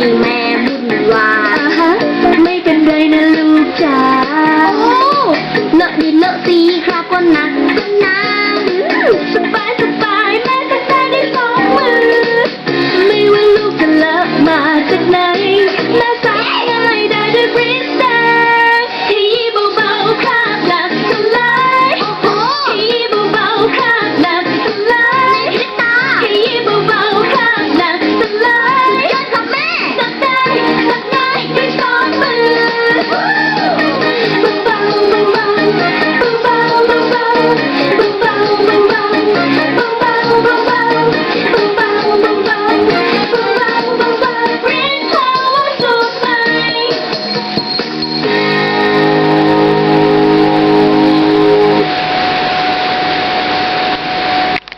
จนทำให้แม่วุ่นวายอ่าไม่เป็นไรนะลูกจ๋าโอ้เลอะดินเลอะสีครับก็หนักก็หนาอืมสบาย